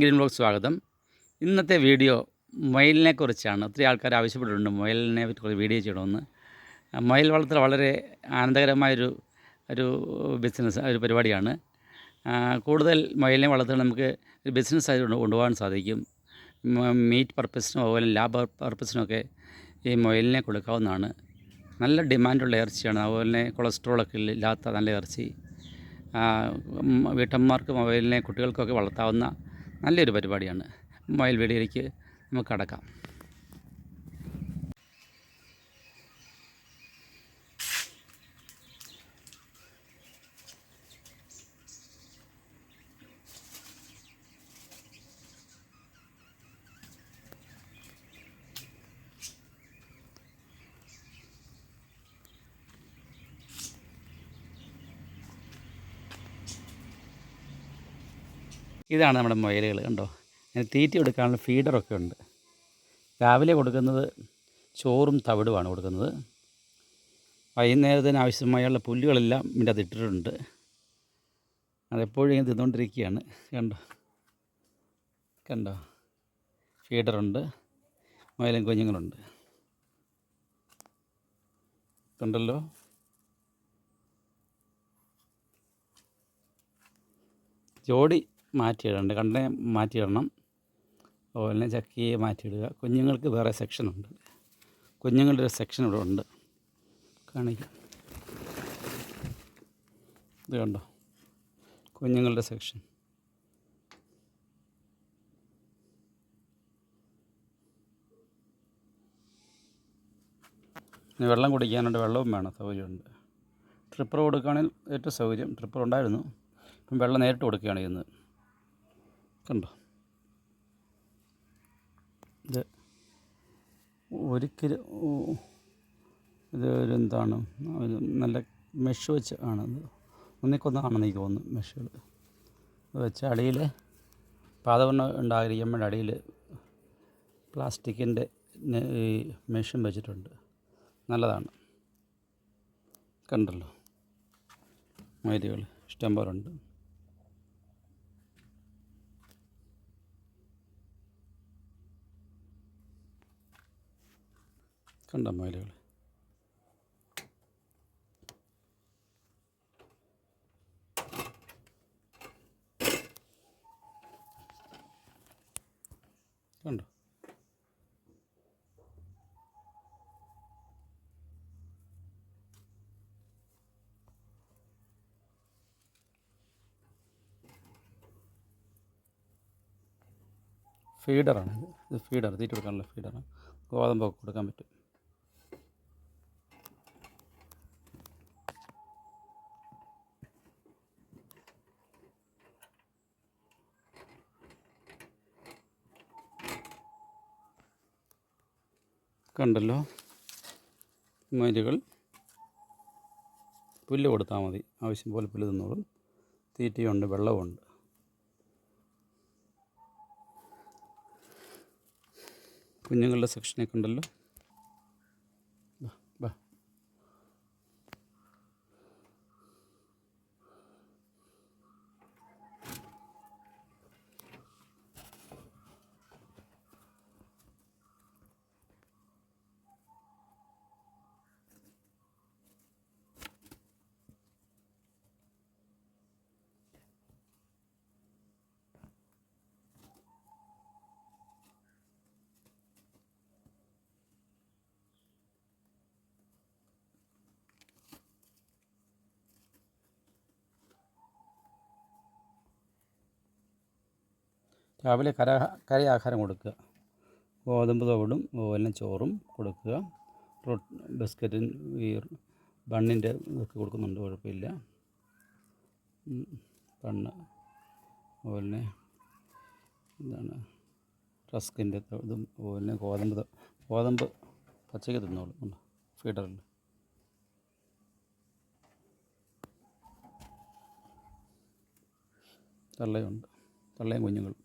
Green blog സ്വാഗതം. ഇന്നത്തെ video മൊയലിനെ കുറിച്ചാണ് ഒത്തിരി ആൾക്കാർ ആവശ്യപ്പെട്ടിട്ടുണ്ട് മൊയലിനെ പറ്റി വീഡിയോ ചെയ്യണമെന്ന്. മൊയൽ വളർത്തൽ വളരെ ആനന്ദകരമായൊരു ഒരു ബിസിനസ് ഒരു പരിപാടിയാണ്. കൂടുതൽ മൊയലിനെ വളർത്താൻ നമുക്ക് ഒരു ബിസിനസ് കൊണ്ട് കൊണ്ടുപോകാൻ സാധിക്കും. മീറ്റ് പർപ്പസിനും അതുപോലെ ലാബ് പർപ്പസിനൊക്കെ ഈ മൊയലിനെ കൊടുക്കാവുന്നതാണ്. നല്ല ഡിമാൻഡുള്ള ഇറച്ചിയാണ്. അതുപോലെ തന്നെ കൊളസ്ട്രോളൊക്കെ ഇല്ലാത്ത നല്ല ഇറച്ചി. വീട്ടമ്മമാർക്ക് മൊബൈലിനെ കുട്ടികൾക്കൊക്കെ വളർത്താവുന്ന നല്ലൊരു പരിപാടിയാണ്. മൊബൈൽ വീഡിയോയിലേക്ക് നമുക്ക് കടക്കാം. ഇതാണ് നമ്മുടെ മുയലുകൾ കണ്ടോ? അങ്ങനെ തീറ്റ കൊടുക്കാനുള്ള ഫീഡറൊക്കെ ഉണ്ട്. രാവിലെ കൊടുക്കുന്നത് ചോറും തവിടുമാണ് കൊടുക്കുന്നത്. വൈകുന്നേരത്തിന് ആവശ്യമായുള്ള പുല്ലുകളെല്ലാം ഇതിന്റെ അത് ഇട്ടിട്ടുണ്ട്. അതെപ്പോഴും ഇങ്ങനെ തിന്നുകൊണ്ടിരിക്കുകയാണ്. കണ്ടോ? കണ്ടോ? ഫീഡറുണ്ട്. മുയലും കുഞ്ഞുങ്ങളുണ്ട്. കണ്ടല്ലോ? ജോഡി മാറ്റിയിടണ്ട് കണ്ടെ മാറ്റിയിടണം. അതുപോലെ തന്നെ ചക്കിയെ മാറ്റിയിടുക. കുഞ്ഞുങ്ങൾക്ക് വേറെ സെക്ഷൻ ഉണ്ട്. കുഞ്ഞുങ്ങളുടെ ഒരു സെക്ഷൻ ഇവിടെ ഉണ്ട്. കാണിക്കാം. ഇത് കണ്ടോ? കുഞ്ഞുങ്ങളുടെ സെക്ഷൻ വെള്ളം കുടിക്കാനുണ്ട്. വെള്ളവും വേണം. സൗകര്യമുണ്ട്. ട്രിപ്പർ കൊടുക്കുകയാണെങ്കിൽ ഏറ്റവും സൗകര്യം ട്രിപ്പർ ഉണ്ടായിരുന്നു. ഇപ്പം വെള്ളം നേരിട്ട് കൊടുക്കുകയാണ് ചെയ്യുന്നത്. കണ്ടോ? ഇത് ഒരിക്കലും ഇത് ഒരു എന്താണ് ഒരു നല്ല മെഷ് വെച്ച് ആണ് ഇത് ഒന്നിക്കൊന്നാണെന്ന് എനിക്ക് തോന്നുന്നു മെഷുകൾ. വെച്ച് അടിയിൽ പാതവണ്ണ ഉണ്ടാകാതിരിക്കാൻ വേണ്ടി അടിയിൽ പ്ലാസ്റ്റിക്കിന്റെ ഈ മെഷും വെച്ചിട്ടുണ്ട്. നല്ലതാണ്. കണ്ടല്ലോ? മയിലുകൾ ഇഷ്ടം കണ്ട മയിലുകൾ കണ്ടോ? ഫീഡറാണ് ഇത് ഫീഡർ തീറ്റ കൊടുക്കാനുള്ള ഫീഡറാണ്. ഗോതമ്പൊക്കെ കൊടുക്കാൻ പറ്റും. കണ്ടല്ലോ? മയിലുകൾ പുല്ല് കൊടുത്താൽ മതി. ആവശ്യം പോലെ പുല്ല് തിന്നോളും. തീറ്റയുണ്ട് വെള്ളമുണ്ട് കുഞ്ഞുങ്ങളുടെ സെക്ഷനൊക്കെ ഉണ്ടല്ലോ? രാവിലെ കര കരയാഹാരം കൊടുക്കുക. ഗോതമ്പ് തോടും അതുപോലെ ചോറും കൊടുക്കുക. റൊട്ട് ബിസ്ക്കറ്റും ഈ ബണ്ണിന്റെ ഇതൊക്കെ കൊടുക്കുന്നുണ്ട് കുഴപ്പമില്ല. ബണ്ണ് അതുപോലെ എന്താണ് റസ്കിന്റെ ഇതും അതുപോലെ ഗോതമ്പ് ഗോതമ്പ് പച്ചയ്ക്ക് തിന്നോളും ഫീഡറിൽ. തള്ളയുണ്ട്. തള്ളയും കുഞ്ഞുങ്ങളും.